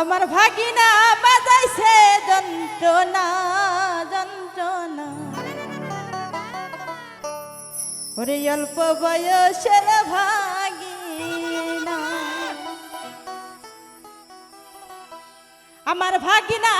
আমার ভাগিনা বাজাইছে যন্ত্রণা যন্ত্রণা। ওরে অল্প বয়সের ভাগিনা। আমার ভাগিনা